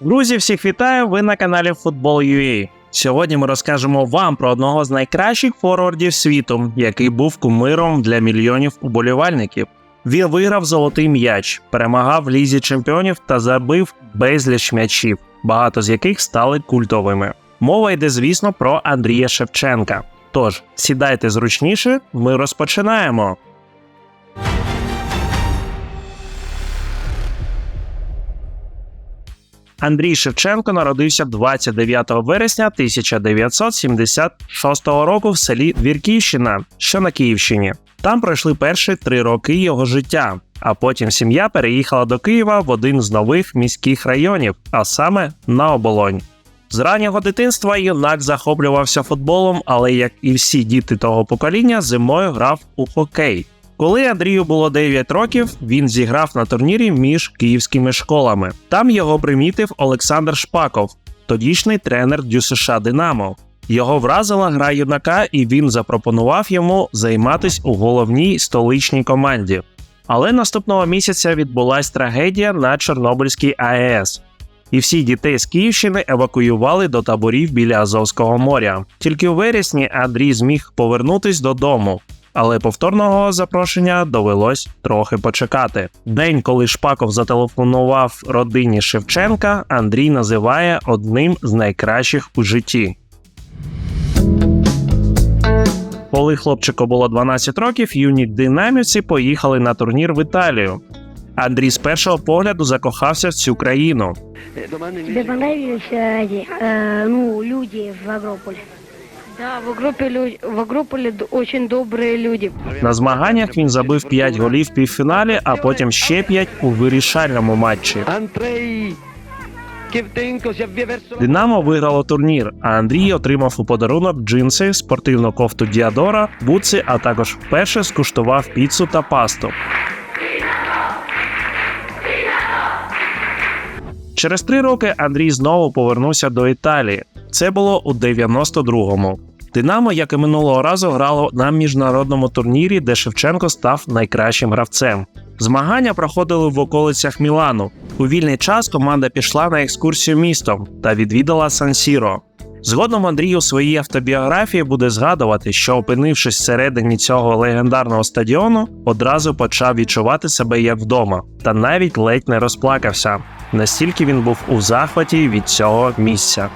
Друзі, всіх вітаю! Ви на каналі Football.ua. Сьогодні ми розкажемо вам про одного з найкращих форвардів світу, який був кумиром для мільйонів уболівальників. Він виграв золотий м'яч, перемагав лізі чемпіонів та забив безліч м'ячів, багато з яких стали культовими. Мова йде, звісно, про Андрія Шевченка. Тож сідайте зручніше, ми розпочинаємо. Андрій Шевченко народився 29 вересня 1976 року в селі Двірківщина, що на Київщині. Там пройшли перші три роки його життя, а потім сім'я переїхала до Києва в один з нових міських районів, а саме на оболонь. З раннього дитинства юнак захоплювався футболом, але як і всі діти того покоління, зимою грав у хокей. Коли Андрію було 9 років, він зіграв на турнірі між київськими школами. Там його примітив Олександр Шпаков, тодішній тренер ДЮСШ Динамо. Його вразила гра юнака, і він запропонував йому займатись у головній столичній команді. Але наступного місяця відбулась трагедія на Чорнобильській АЕС. І всі дітей з Київщини евакуювали до таборів біля Азовського моря. Тільки у вересні Андрій зміг повернутись додому, але повторного запрошення довелось трохи почекати. День, коли Шпаков зателефонував родині Шевченка, Андрій називає одним з найкращих у житті. Коли хлопчику було 12 років, юні динамівці поїхали на турнір в Італію. Андрій з першого погляду закохався в цю країну. Тебе понравились э, эти, э, ну, люди в Агрополе? Да, в лю- в Агрополе д- очень добрые люди. На змаганнях він забив 5 голів в півфіналі, а потім ще 5 у вирішальному матчі. Динамо виграло турнір, а Андрій отримав у подарунок джинси, спортивну кофту Діадора, буци, а також вперше скуштував піцу та пасту. Через три роки Андрій знову повернувся до Італії. Це було у 92-му. Динамо, як і минулого разу, грало на міжнародному турнірі, де Шевченко став найкращим гравцем. Змагання проходили в околицях Мілану. У вільний час команда пішла на екскурсію містом та відвідала Сан-Сіро. Згодом Андрій у своїй автобіографії буде згадувати, що, опинившись всередині цього легендарного стадіону, одразу почав відчувати себе як вдома, та навіть ледь не розплакався. Настільки він був у захваті від цього місця.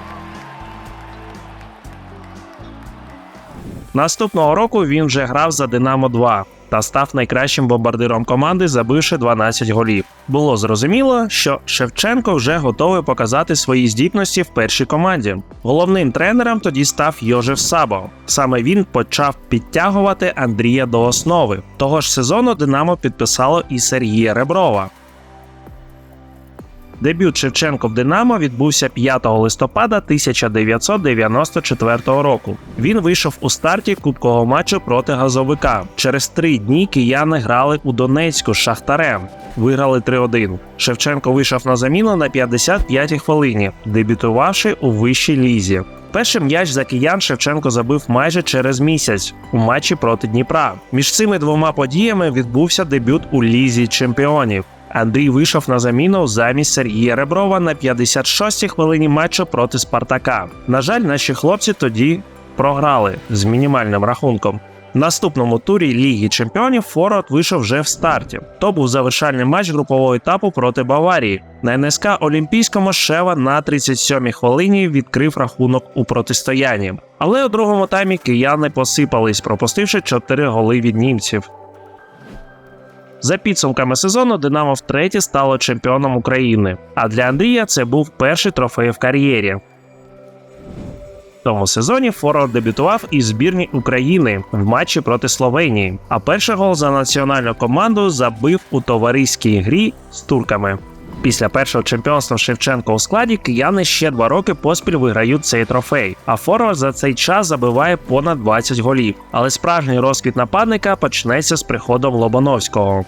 Наступного року він вже грав за Динамо 2 та став найкращим бомбардиром команди, забивши 12 голів. Було зрозуміло, що Шевченко вже готовий показати свої здібності в першій команді. Головним тренером тоді став Йожев Сабо. Саме він почав підтягувати Андрія до основи. Того ж сезону Динамо підписало і Сергія Реброва. Дебют Шевченко в Динамо відбувся 5 листопада 1994 року. Він вийшов у старті кубкового матчу проти газовика. Через три дні кияни грали у Донецьку з Шахтарем. Виграли 3-1. Шевченко вийшов на заміну на 55-й хвилині, дебютувавши у вищій лізі. Перший м'яч за киян Шевченко забив майже через місяць у матчі проти Дніпра. Між цими двома подіями відбувся дебют у лізі чемпіонів. Андрій вийшов на заміну замість Сергія Реброва на 56-й хвилині матчу проти Спартака. На жаль, наші хлопці тоді програли з мінімальним рахунком. Наступному турі Ліги Чемпіонів Форвард вийшов вже в старті. То був завершальний матч групового етапу проти Баварії. На НСК Олімпійському Шева на 37-й хвилині відкрив рахунок у протистоянні. Але у другому таймі кияни посипались, пропустивши 4 голи від німців. За підсумками сезону Динамо втретє стало чемпіоном України. А для Андрія це був перший трофей в кар'єрі. В тому сезоні Форвард дебютував і збірні України в матчі проти Словенії. А перший гол за національну команду забив у товариській грі з турками. Після першого чемпіонства Шевченко у складі кияни ще два роки поспіль виграють цей трофей. А Форвард за цей час забиває понад 20 голів. Але справжній розквіт нападника почнеться з приходом Лобановського.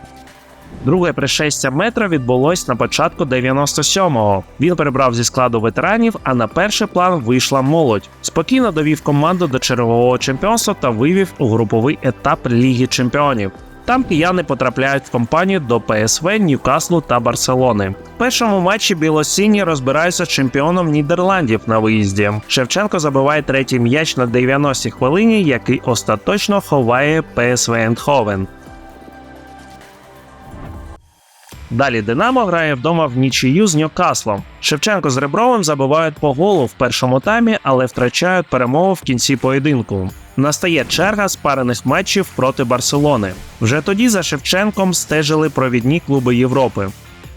Друге пришестя метра відбулось на початку 97-го. Він перебрав зі складу ветеранів, а на перший план вийшла молодь. Спокійно довів команду до чергового чемпіонства та вивів у груповий етап Ліги Чемпіонів. Там кияни потрапляють в компанію до ПСВ, Ньюкаслу та Барселони. В першому матчі білосіні розбираються з чемпіоном Нідерландів на виїзді. Шевченко забиває третій м'яч на 90-й хвилині, який остаточно ховає ПСВ Ендховен. Далі Динамо грає вдома в нічию з Ньюкаслом. Шевченко з Ребровим забивають по голу в першому таймі, але втрачають перемогу в кінці поєдинку. Настає черга спарених матчів проти Барселони. Вже тоді за Шевченком стежили провідні клуби Європи.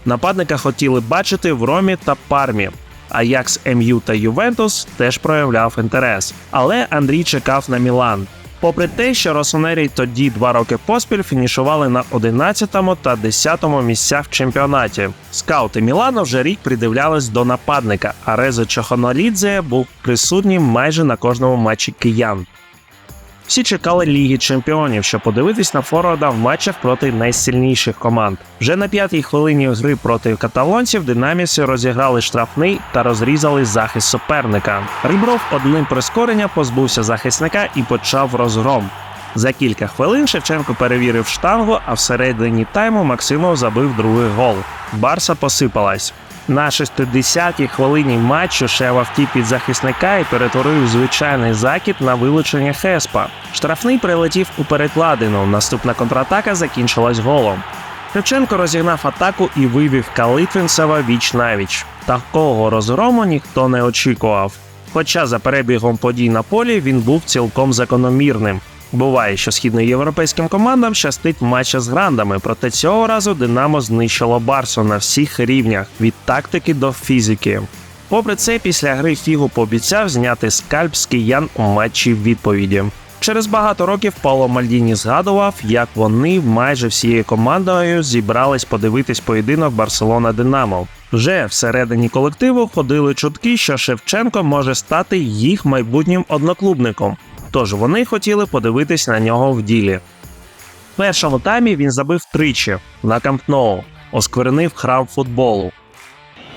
Нападника хотіли бачити в Ромі та Пармі. Аякс МЮ та Ювентус теж проявляв інтерес. Але Андрій чекав на Мілан. Попри те, що Росонері тоді два роки поспіль фінішували на 11 та 10 місцях в чемпіонаті. Скаути Мілана вже рік придивлялись до нападника, а Резо Чохонолідзе був присутнім майже на кожному матчі киян. Всі чекали Ліги Чемпіонів, щоб подивитись на форварда в матчах проти найсильніших команд. Вже на п'ятій хвилині гри проти каталонців динаміси розіграли штрафний та розрізали захист суперника. Рибров одним прискоренням позбувся захисника і почав розгром. За кілька хвилин Шевченко перевірив штангу, а всередині тайму Максимов забив другий гол. Барса посипалась. На 60-й хвилині матчу Шева втік від захисника і перетворив звичайний закид на вилучення Хеспа. Штрафний прилетів у перекладину. Наступна контратака закінчилась голом. Шевченко розігнав атаку і вивів Калитвінцева віч навіч. Такого розгрому ніхто не очікував. Хоча за перебігом подій на полі він був цілком закономірним. Буває, що східноєвропейським командам щастить в матчах з грандами, проте цього разу Динамо знищило Барсу на всіх рівнях від тактики до фізики. Попри це, після гри Фігу пообіцяв зняти скальп з киян у матчі відповіді. Через багато років Пауло Мальдіні згадував, як вони майже всією командою зібрались подивитись поєдинок Барселона Динамо. Вже всередині колективу ходили чутки, що Шевченко може стати їх майбутнім одноклубником. Тож вони хотіли подивитись на нього в ділі. В першому таймі він забив тричі на Камп Ноу, осквернив храм футболу.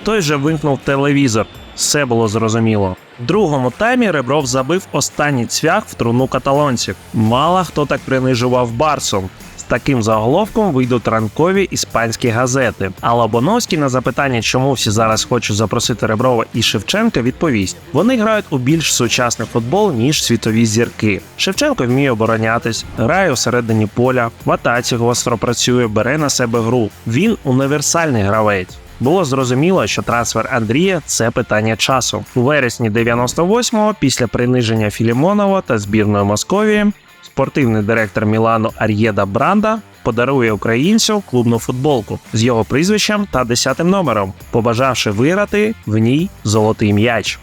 Той же вимкнув телевізор, все було зрозуміло. В другому таймі Ребров забив останній цвях в труну каталонців. Мало хто так принижував Барсу. Таким заголовком вийдуть ранкові іспанські газети. А Лобоновський на запитання, чому всі зараз хочуть запросити Реброва і Шевченка, відповість: вони грають у більш сучасний футбол ніж світові зірки. Шевченко вміє оборонятись, грає у середині поля, в атаці гостро працює, бере на себе гру. Він універсальний гравець. Було зрозуміло, що трансфер Андрія це питання часу. У вересні 98-го, після приниження Філімонова та збірної Московії, спортивний директор Мілану Ар'єда Бранда подарує українцю клубну футболку з його прізвищем та 10 номером, побажавши виграти в ній золотий м'яч.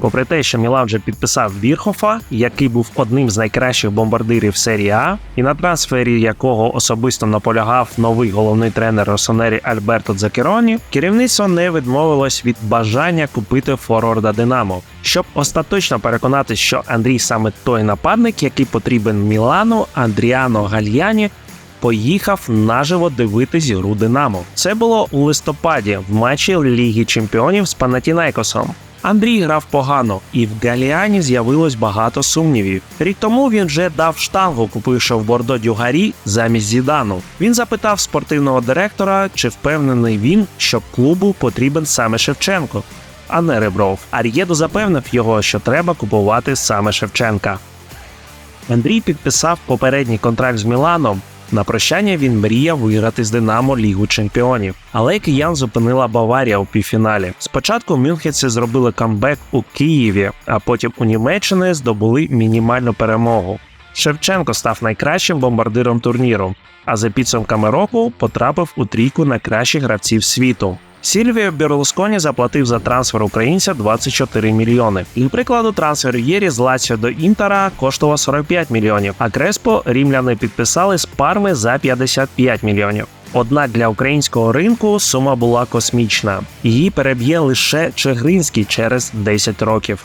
Попри те, що Мілан вже підписав Бірхофа, який був одним з найкращих бомбардирів серії А, і на трансфері якого особисто наполягав новий головний тренер Росонері Альберто Дзакероні, керівництво не відмовилось від бажання купити форварда Динамо, щоб остаточно переконатись, що Андрій саме той нападник, який потрібен Мілану, Андріано Гальяні. Поїхав наживо дивитись гру Динамо. Це було у листопаді в матчі Ліги Чемпіонів з Панатінайкосом. Андрій грав погано, і в Галіані з'явилось багато сумнівів. Рік тому він вже дав штангу, купивши в Бордо Дюгарі замість Зідану. Він запитав спортивного директора, чи впевнений він, що клубу потрібен саме Шевченко, а не Ребров. Ар'єдо запевнив його, що треба купувати саме Шевченка. Андрій підписав попередній контракт з Міланом. На прощання він мріяв виграти з Динамо Лігу Чемпіонів, але киян зупинила Баварія у півфіналі. Спочатку мюнхенці зробили камбек у Києві, а потім у Німеччині здобули мінімальну перемогу. Шевченко став найкращим бомбардиром турніру, а за підсумками року потрапив у трійку найкращих гравців світу. Сільвіо Берлусконі заплатив за трансфер українця 24 мільйони. І прикладу трансфер Єрі з Лаціо до Інтера коштував 45 мільйонів, а Креспо рімляни підписали з Парми за 55 мільйонів. Однак для українського ринку сума була космічна. Її переб'є лише Чигринський через 10 років.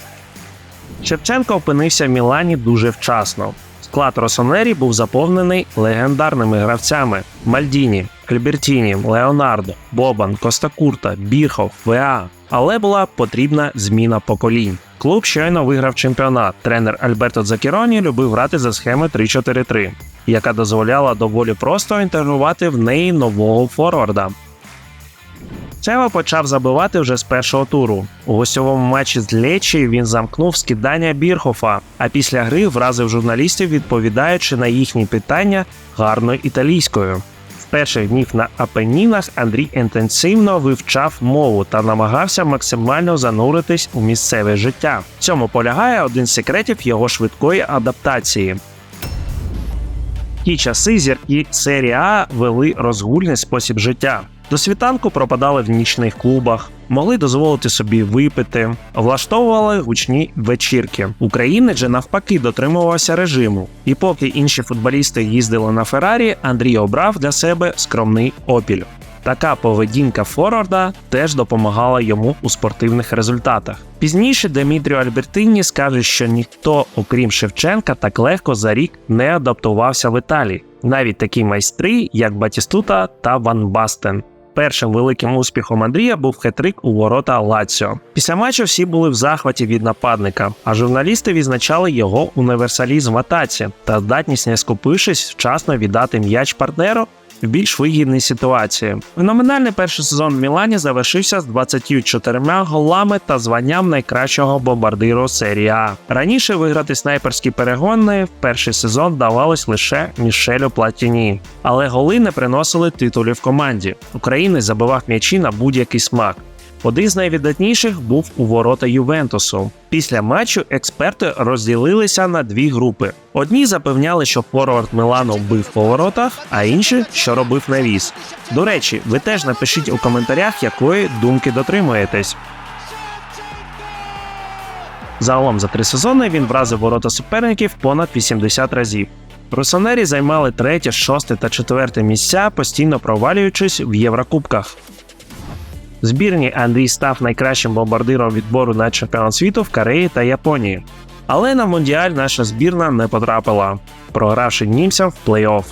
Шевченко опинився в Мілані дуже вчасно. Склад Росонері був заповнений легендарними гравцями: Мальдіні, Альбертіні, Леонардо, Бобан, Костакурта, Бірхов, ВА. Але була потрібна зміна поколінь. Клуб щойно виграв чемпіонат. Тренер Альберто Дзакіроні любив грати за схеми 3-4-3. яка дозволяла доволі просто інтегрувати в неї нового форварда. Чева почав забивати вже з першого туру. У гостьовому матчі з Лечі він замкнув скидання Бірхофа, а після гри вразив журналістів, відповідаючи на їхні питання гарною італійською. В перших днів на Апенінах Андрій інтенсивно вивчав мову та намагався максимально зануритись у місцеве життя. В цьому полягає один з секретів його швидкої адаптації. Ті часи зірки серії А вели розгульний спосіб життя. До світанку пропадали в нічних клубах, могли дозволити собі випити, влаштовували гучні вечірки. Українець же навпаки дотримувався режиму. І поки інші футболісти їздили на Феррарі, Андрій обрав для себе скромний опіль. Така поведінка Форварда теж допомагала йому у спортивних результатах. Пізніше Демітріо Альбертіні скаже, що ніхто, окрім Шевченка, так легко за рік не адаптувався в Італії. Навіть такі майстри, як Батістута та Ван Бастен. Першим великим успіхом Андрія був хетрик у ворота Лаціо. Після матчу всі були в захваті від нападника, а журналісти відзначали його універсалізм в атаці та здатність, не скупившись, вчасно віддати м'яч партнеру в більш вигідній ситуації. Феноменальний перший сезон в Мілані завершився з 24 голами та званням найкращого бомбардиру серії А. Раніше виграти снайперські перегони в перший сезон давалось лише Мішелю Платіні, але голи не приносили титулів команді. Українець забивав м'ячі на будь-який смак. Один з найвідатніших був у ворота Ювентусу. Після матчу експерти розділилися на дві групи. Одні запевняли, що форвард Милану бив по воротах, а інші, що робив навіс. До речі, ви теж напишіть у коментарях, якої думки дотримуєтесь. Загалом за три сезони він вразив ворота суперників понад 80 разів. Русонері займали третє, шосте та четверте місця, постійно провалюючись в Єврокубках. Збірні Андрій став найкращим бомбардиром відбору на чемпіонат світу в Кореї та Японії. Але на Мондіаль наша збірна не потрапила, програвши німцям в плей-офф.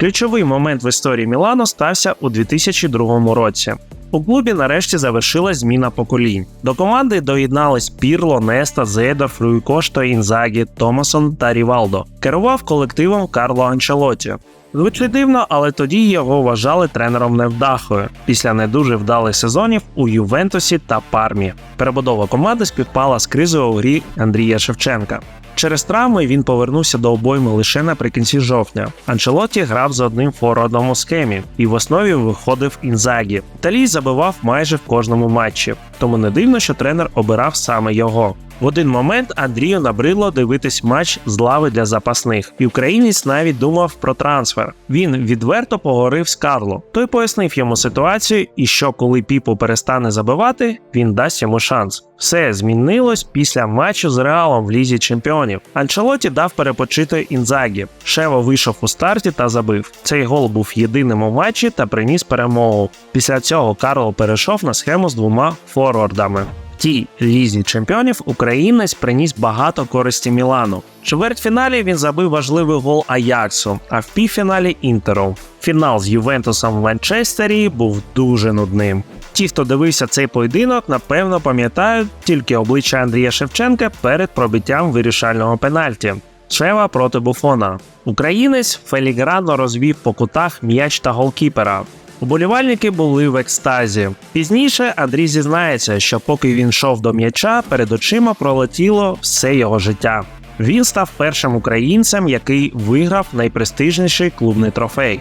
Ключовий момент в історії Мілану стався у 2002 році. У клубі нарешті завершилась зміна поколінь. До команди доєднались Пірло, Неста, Зедор, Фруйкошто, Інзагі, Томасон та Рівалдо. Керував колективом Карло Анчелоті. Звучить дивно, але тоді його вважали тренером невдахою після не дуже вдалих сезонів у Ювентусі та Пармі. Перебудова команди співпала з кризою у грі Андрія Шевченка. Через травми він повернувся до обойми лише наприкінці жовтня. Анчелотті грав з одним форвардом у схемі, і в основі виходив Інзагі. Італій забивав майже в кожному матчі, тому не дивно, що тренер обирав саме його. В один момент Андрію набридло дивитись матч з лави для запасних, і українець навіть думав про трансфер. Він відверто поговорив з Карло. Той пояснив йому ситуацію, і що коли Піпо перестане забивати, він дасть йому шанс. Все змінилось після матчу з Реалом в лізі чемпіонів. Анчелоті дав перепочити Інзагі. Шево вийшов у старті та забив. Цей гол був єдиним у матчі та приніс перемогу. Після цього Карло перейшов на схему з двома форвардами. Тій лізі чемпіонів українець приніс багато користі Мілану. В чвертьфіналі він забив важливий гол Аяксу, а в півфіналі Інтеру. Фінал з Ювентусом в Манчестері був дуже нудним. Ті, хто дивився цей поєдинок, напевно пам'ятають тільки обличчя Андрія Шевченка перед пробиттям вирішального пенальті. Шева проти Буфона. Українець фелігранно розвів по кутах м'яч та голкіпера. Уболівальники були в екстазі. Пізніше Андрій зізнається, що поки він йшов до м'яча, перед очима пролетіло все його життя. Він став першим українцем, який виграв найпрестижніший клубний трофей.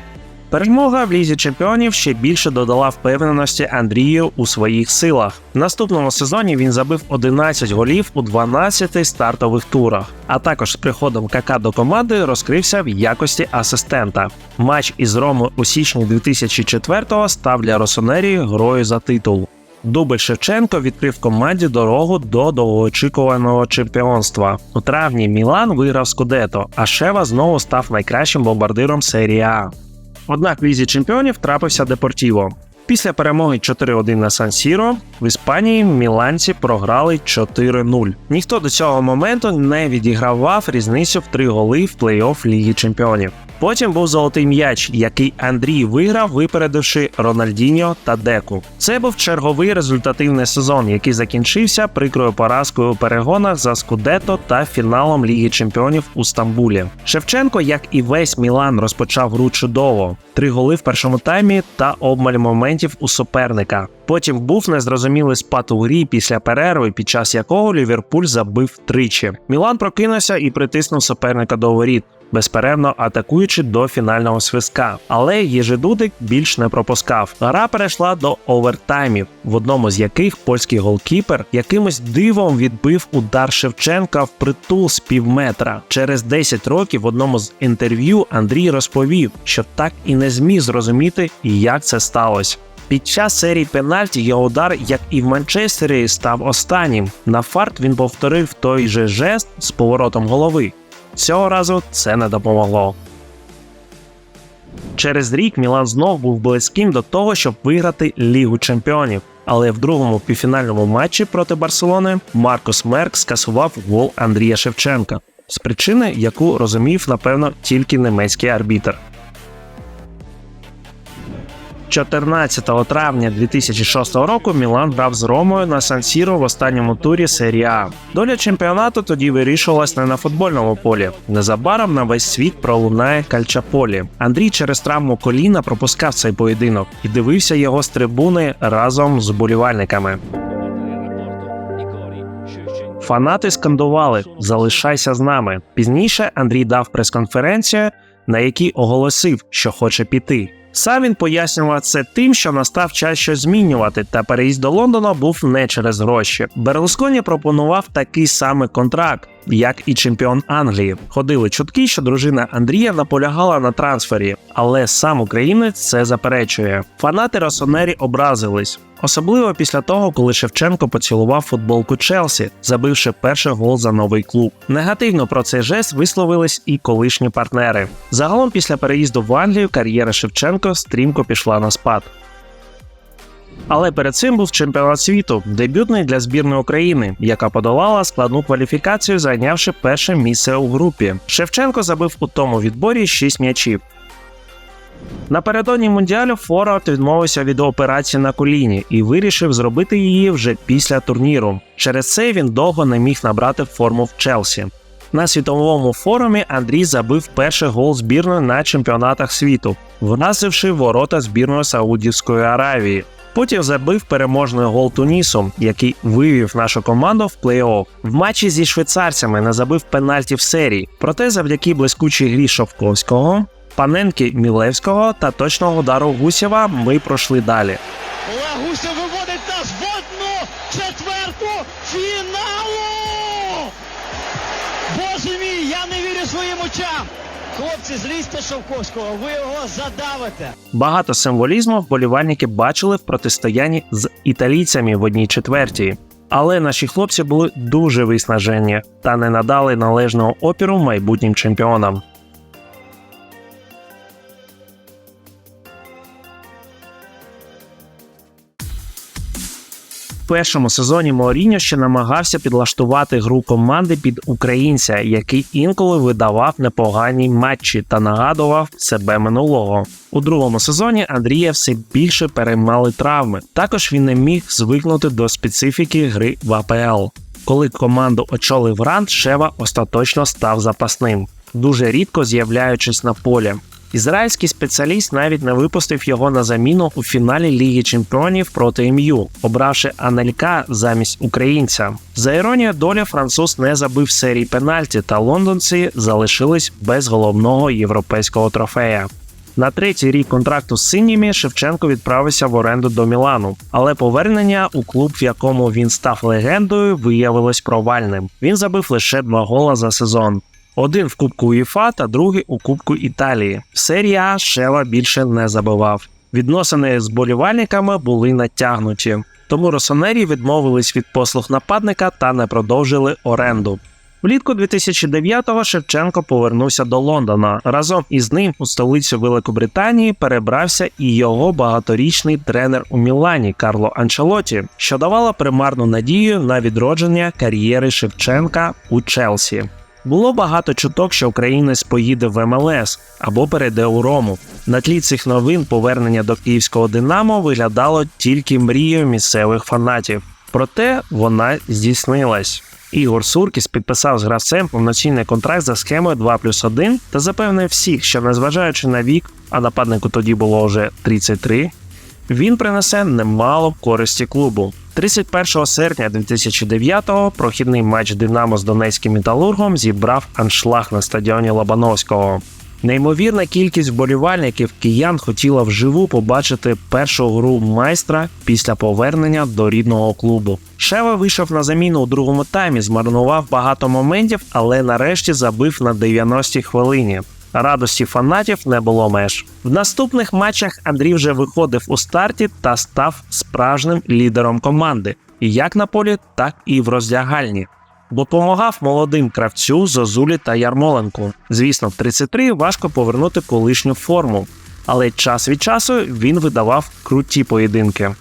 Перемога в лізі чемпіонів ще більше додала впевненості Андрію у своїх силах. В наступному сезоні він забив 11 голів у 12 стартових турах. А також з приходом КК до команди розкрився в якості асистента. Матч із Роми у січні 2004-го став для Росонері грою за титул. Дубль Шевченко відкрив команді дорогу до довгоочікуваного чемпіонства. У травні Мілан виграв Скудето, а Шева знову став найкращим бомбардиром серії А. Однак в лізі чемпіонів трапився Депортіво. Після перемоги 4-1 на Сан-Сіро в Іспанії міланці програли 4-0. Ніхто до цього моменту не відігравав різницю в три голи в плей-офф Ліги Чемпіонів. Потім був золотий м'яч, який Андрій виграв, випередивши Рональдіньо та Деку. Це був черговий результативний сезон, який закінчився прикрою поразкою у перегонах за Скудето та фіналом Ліги Чемпіонів у Стамбулі. Шевченко, як і весь Мілан, розпочав гру чудово: три голи в першому таймі та обмаль моментів у суперника. Потім був незрозумілий спад у грі після перерви, під час якого Ліверпуль забив тричі. Мілан прокинувся і притиснув суперника до воріт безперервно атакуючи до фінального свистка. Але Єжедудик більш не пропускав. Гра перейшла до овертаймів, в одному з яких польський голкіпер якимось дивом відбив удар Шевченка в притул з півметра. Через 10 років в одному з інтерв'ю Андрій розповів, що так і не зміг зрозуміти, як це сталося. Під час серії пенальті його удар, як і в Манчестері, став останнім. На фарт він повторив той же жест з поворотом голови. Цього разу це не допомогло. Через рік Мілан знов був близьким до того, щоб виграти Лігу чемпіонів. Але в другому півфінальному матчі проти Барселони Маркос Мерк скасував гол Андрія Шевченка з причини, яку розумів, напевно, тільки німецький арбітр. 14 травня 2006 року Мілан грав з Ромою на Сан-Сіро в останньому турі серії А. Доля чемпіонату тоді вирішувалась не на футбольному полі. Незабаром на весь світ пролунає Кальчаполі. Андрій через травму коліна пропускав цей поєдинок і дивився його з трибуни разом з болівальниками. Фанати скандували Залишайся з нами. Пізніше Андрій дав прес-конференцію, на якій оголосив, що хоче піти. Сам він пояснював це тим, що настав час щось змінювати, та переїзд до Лондона був не через гроші. Берлусконі пропонував такий самий контракт, як і чемпіон Англії. Ходили чутки, що дружина Андрія наполягала на трансфері, але сам українець це заперечує. Фанати Росонері образились. Особливо після того, коли Шевченко поцілував футболку Челсі, забивши перший гол за новий клуб. Негативно про цей жест висловились і колишні партнери. Загалом, після переїзду в Англію, кар'єра Шевченко стрімко пішла на спад. Але перед цим був чемпіонат світу, дебютний для збірної України, яка подолала складну кваліфікацію, зайнявши перше місце у групі. Шевченко забив у тому відборі 6 м'ячів. Напередодні мундіалю Форвард відмовився від операції на коліні і вирішив зробити її вже після турніру. Через це він довго не міг набрати форму в Челсі. На світовому форумі Андрій забив перший гол збірної на чемпіонатах світу, вразивши ворота збірної Саудівської Аравії. Потім забив переможний гол Тунісу, який вивів нашу команду в плей-офф. В матчі зі швейцарцями не забив пенальті в серії. Проте, завдяки блискучій грі Шовковського, Паненки Мілевського та точного удару Гусєва ми пройшли далі. Олег Гуся виводить нас в одну четверту фіналу! Боже мій, я не вірю своїм очам! Хлопці, злізьте Шовковського, ви його задавите! Багато символізму вболівальники бачили в протистоянні з італійцями в одній четвертій. Але наші хлопці були дуже виснажені та не надали належного опіру майбутнім чемпіонам. Першому сезоні Мауріньо ще намагався підлаштувати гру команди під українця, який інколи видавав непогані матчі та нагадував себе минулого. У другому сезоні Андрія все більше переймали травми. Також він не міг звикнути до специфіки гри в АПЛ. Коли команду очолив Ранд, Шева остаточно став запасним, дуже рідко з'являючись на полі. Ізраїльський спеціаліст навіть не випустив його на заміну у фіналі Ліги Чемпіонів проти МЮ, обравши Анелька замість українця. За іронією долі француз не забив серії пенальті, та лондонці залишились без головного європейського трофея. На третій рік контракту з синіми Шевченко відправився в оренду до Мілану, але повернення у клуб, в якому він став легендою, виявилось провальним. Він забив лише два гола за сезон. Один в Кубку УЄФА та другий у Кубку Італії. В серії Шева більше не забивав. Відносини з болівальниками були натягнуті, тому росонері відмовились від послуг нападника та не продовжили оренду. Влітку 2009-го Шевченко повернувся до Лондона. Разом із ним у столицю Великобританії перебрався і його багаторічний тренер у Мілані Карло Анчелоті, що давало примарну надію на відродження кар'єри Шевченка у Челсі. Було багато чуток, що українець поїде в МЛС або перейде у Рому. На тлі цих новин повернення до київського Динамо виглядало тільки мрією місцевих фанатів. Проте вона здійснилась. Ігор Суркіс підписав з гравцем повноцінний контракт за схемою 2 плюс 1 та запевнив всіх, що незважаючи на вік, а нападнику тоді було вже 33, він принесе немало користі клубу. 31 серпня 2009-го прохідний матч Динамо з Донецьким металургом зібрав аншлаг на стадіоні Лобановського. Неймовірна кількість вболівальників киян хотіла вживу побачити першу гру майстра після повернення до рідного клубу. Шева вийшов на заміну у другому таймі, змарнував багато моментів, але нарешті забив на 90-й хвилині. Радості фанатів не було меж. В наступних матчах Андрій вже виходив у старті та став справжнім лідером команди, як на полі, так і в роздягальні. Допомагав молодим кравцю Зозулі та Ярмоленку. Звісно, в 33 важко повернути колишню форму, але час від часу він видавав круті поєдинки.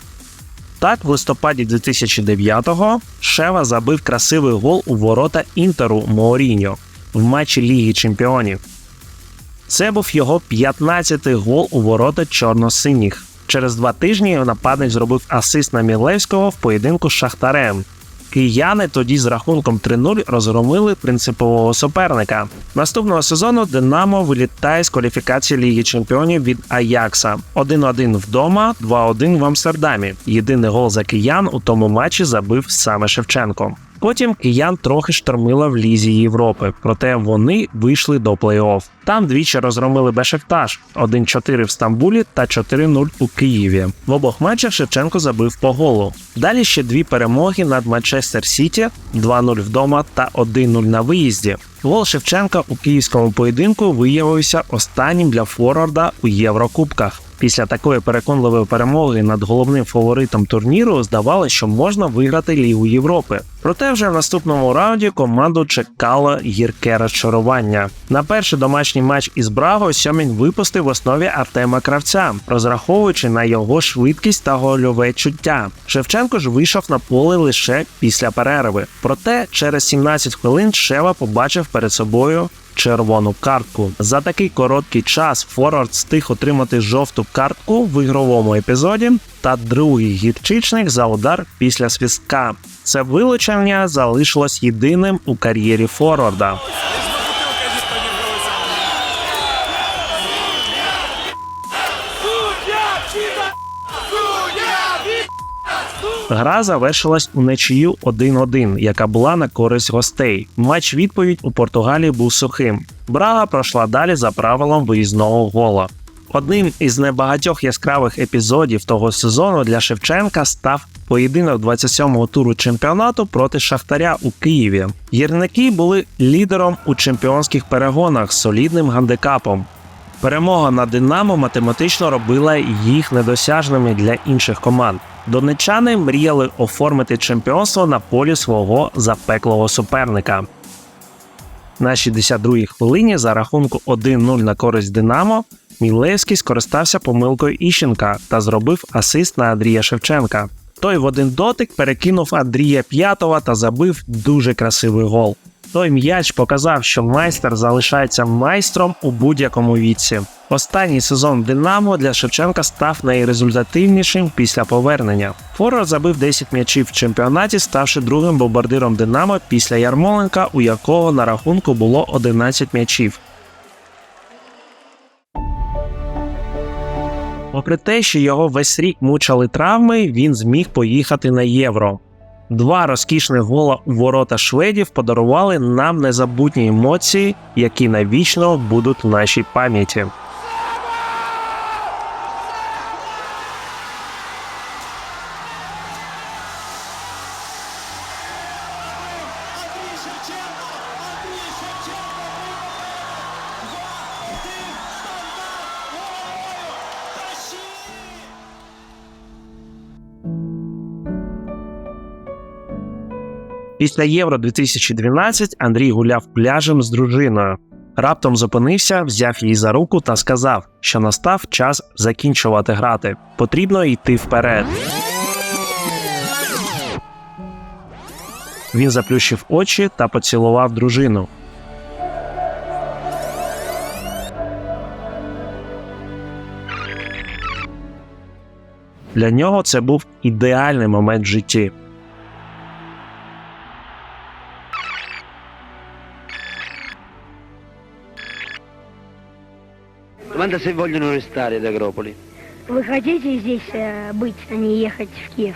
Так, в листопаді 2009-го Шева забив красивий гол у ворота Інтеру Мооріньо в матчі Ліги Чемпіонів. Це був його 15-й гол у ворота чорно-синіх. Через два тижні нападник зробив асист на Мілевського в поєдинку з Шахтарем. Кияни тоді з рахунком 3-0 розгромили принципового суперника. Наступного сезону Динамо вилітає з кваліфікації Ліги Чемпіонів від Аякса. 1-1 вдома, 2-1 в Амстердамі. Єдиний гол за киян у тому матчі забив саме Шевченко. Потім киян трохи штормила в лізі Європи, проте вони вийшли до плей-офф. Там двічі розгромили Бешевтаж 1-4 в Стамбулі та 4-0 у Києві. В обох матчах Шевченко забив по голу. Далі ще дві перемоги над Манчестер Сіті 2-0 вдома та 1-0 на виїзді. Гол Шевченка у київському поєдинку виявився останнім для Форварда у Єврокубках. Після такої переконливої перемоги над головним фаворитом турніру здавалося, що можна виграти Лігу Європи. Проте вже в наступному раунді команду чекало гірке розчарування. На перший домашній матч із Браго Сьомін випустив в основі Артема Кравця, розраховуючи на його швидкість та гольове чуття. Шевченко ж вийшов на поле лише після перерви. Проте через 17 хвилин Шева побачив перед собою червону картку. За такий короткий час Форвард встиг отримати жовту картку в ігровому епізоді та другий гірчичник за удар після свістка. Це вилучення залишилось єдиним у кар'єрі Форварда. Гра завершилась у нічию 1-1, яка була на користь гостей. Матч відповідь у Португалії був сухим. Брага пройшла далі за правилом виїзного гола. Одним із небагатьох яскравих епізодів того сезону для Шевченка став поєдинок 27-го туру чемпіонату проти Шахтаря у Києві. Гірники були лідером у чемпіонських перегонах з солідним гандикапом. Перемога над Динамо математично робила їх недосяжними для інших команд. Донечани мріяли оформити чемпіонство на полі свого запеклого суперника. На 62-й хвилині за рахунку 1-0 на користь Динамо Мілевський скористався помилкою Іщенка та зробив асист на Андрія Шевченка. Той в один дотик перекинув Андрія П'ятого та забив дуже красивий гол. Той м'яч показав, що майстер залишається майстром у будь-якому віці. Останній сезон Динамо для Шевченка став найрезультативнішим після повернення. Форвард забив 10 м'ячів в чемпіонаті, ставши другим бомбардиром Динамо після Ярмоленка, у якого на рахунку було 11 м'ячів. Попри те, що його весь рік мучили травми, він зміг поїхати на євро. Два розкішних гола у ворота шведів подарували нам незабутні емоції, які навічно будуть в нашій пам'яті. Після євро 2012 Андрій гуляв пляжем з дружиною. Раптом зупинився, взяв її за руку та сказав, що настав час закінчувати грати. Потрібно йти вперед. Він заплющив очі та поцілував дружину. Для нього це був ідеальний момент в житті. Domanda se vogliono restare ad Agropoli. Вы хотите здесь э, быть, а не ехать в Киев?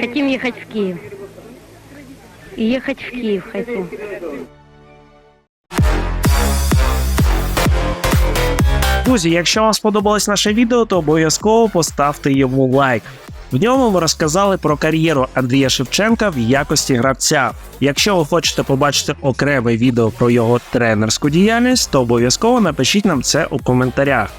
Хотим ехать в Киев. Ехать в Киев хотим. Друзі, якщо вам сподобалось наше відео, то обов'язково поставте йому лайк. В ньому ми розказали про кар'єру Андрія Шевченка в якості гравця. Якщо ви хочете побачити окреме відео про його тренерську діяльність, то обов'язково напишіть нам це у коментарях.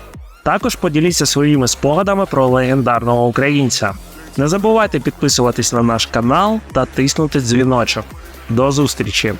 Також поділіться своїми спогадами про легендарного українця. Не забувайте підписуватись на наш канал та тиснути дзвіночок. До зустрічі!